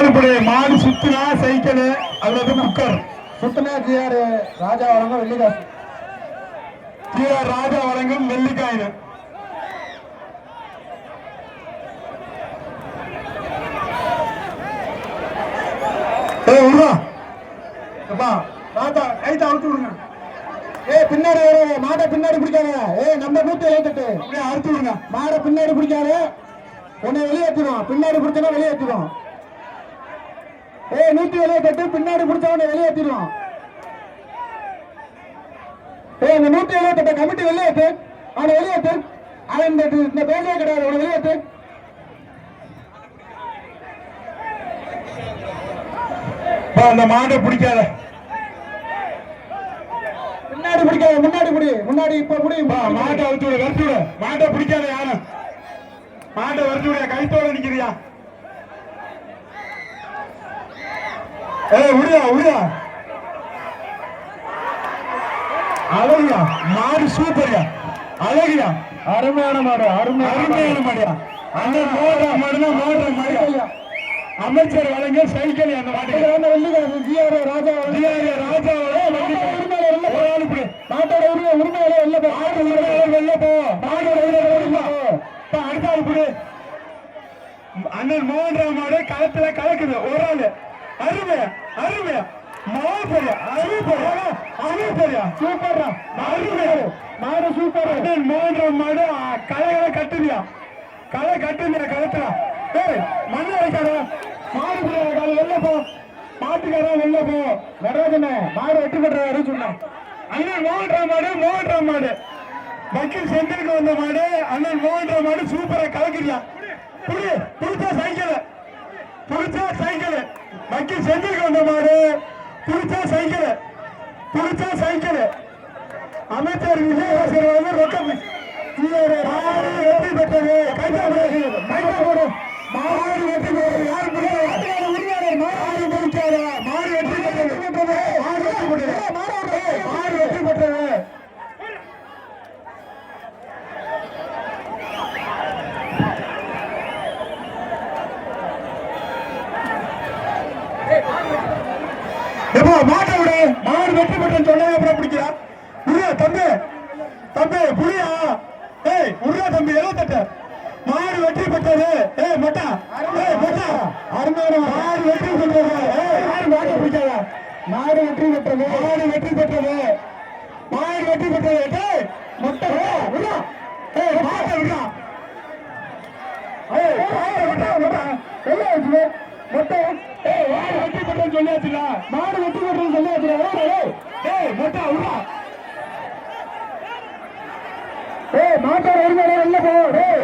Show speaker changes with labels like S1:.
S1: ஆளுபடி மாடு சுத்தினா சைக்கிள் அல்லது குக்கர்
S2: சுத்தனா ஜிஆர் ராஜா வழங்க வெள்ளிக்காசு.
S1: டிஆர் ராஜா வழங்கும் ஏய்
S2: பின்னாடி மாடை பின்னாடி பிடிக்காத. ஏய் நம்ம நூத்தி எழுபத்தெட்டு.
S1: அப்படியே அறுத்து விடுங்க.
S2: மாடை பின்னாடி பிடிக்காத. உன்னை வெளியேற்றிடுவோம் பின்னாடி பிடிச்சனா வெளியேற்றிடுவோம் ஏய் நூத்தி எழுபத்தெட்டு பின்னாடி பிடிச்சவனை வெளியேற்றிடுவோம் ஏய் இந்த நூத்தி எழுபத்தெட்டு கமிட்டி வெளியேற்று அவனை வெளியேற்று அவன் இந்த இந்த பேசவே கிடையாது அவனை வெளியேற்று
S1: அந்த மாடை பிடிக்காத.
S2: பின்னாடி பிடிக்காத முன்னாடி பிடி. முன்னாடி இப்ப பிடி
S1: மாட்டை அவுத்து விடு வரத்து விடு. மாட்டை பிடிக்காத யாரும். மாட்டை வரத்து விட கைத்தோட நிக்கிறியா ஏய் விடுயா விடுயா அழகியா மாடு சூப்பர்யா. அழகியா.
S2: அருமையான மாடு அருமையான
S1: அருமையான மாடியா. அந்த மோடுற மாடுனா மோடுற மாடியா. அமைச்சர் வழங்க சைக்கிள் அந்த
S2: வெள்ளிக்காசு ஜிஆர் ராஜா
S1: ஆளு இப்படி
S2: மாட்டோட உரிமை உரிமையில வெளில போ.
S1: மாடு உள்ள வெளில போ. மாடு உள்ள வெளில போ. இப்ப அடுத்த ஆள் அண்ணன் மோகன்ராவ் மாடு களத்துல கலக்குது ஒரு ஆளு. அருமை அருமை. மோகப்பரியா அருமையா அருமையா சூப்பர்ரா. அருமை
S2: மாடு சூப்பர்
S1: அண்ணன் மாடு கலைகளை கட்டுதியா களை கட்டுதியா களத்துல ஏய் மண்ணு வைக்காத மாடு கால வெளில போ. மாட்டுக்காரன் வெளில போ.
S2: நடராஜனே மாடு வெட்டி
S1: அண்ணன் மாடு மோகன்ராவ் மாடு. வக்கீல் செந்திலுக்கு வந்த மாடு அண்ணன் மோகன்ராவ் மாடு சூப்பரா கலக்குறியா புடி புடிச்சா புடிச்சா சைக்கிள் வக்கீல் செஞ்சிருக்க அந்த மாடு புடிச்சா சைக்கிள் புடிச்சா சைக்கிள். அமைச்சர் விஜயவாசர் வந்து ரொக்கம். மாடு வெற்றி பெற்றது. கைதா போடு கைதா போடு மாடு வெற்றி பெற்றது யாரு பிடிக்காத உரிமையாளர் மாடு பிடிக்காத மாடு வெற்றி பெற்றது மாடு வெற்றி பெற்றது மாடு வெற்றி பெற்றது எப்போ மாட்டை விட. மாடு வெற்றி பெற்ற சொன்னா அப்புறம் பிடிக்கிறா புரியா தம்பி? தம்பி புரியா ஏய் உருளா தம்பி? எல்லாம் தட்ட மாடு வெற்றி பெற்றது. ஏய் மட்டா ஏய் மட்டா
S2: அருமையான
S1: மாடு வெற்றி பெற்றது. ஏய் மாடு மாட்டை பிடிக்காத.
S2: மாடு வெற்றி பெற்றது.
S1: மாடு வெற்றி பெற்றது. மாடு வெற்றி பெற்றது. ஏய் மொட்டை விடா ஏய் மாட்டை விடா ஏய் மாட்டை விடா மட்டா
S2: எல்லாம் வச்சு மொட்டை.
S1: ஏய் மாடு வெற்றி பெற்றேன்னு சொல்லியாச்சுல
S2: மாடு வெற்றி பெற்றது சொல்லி வச்சுருக்கேன்
S1: ஏய் மொட்டா விடா
S2: ஏய் மாட்டோட வெளில போ. ஏய்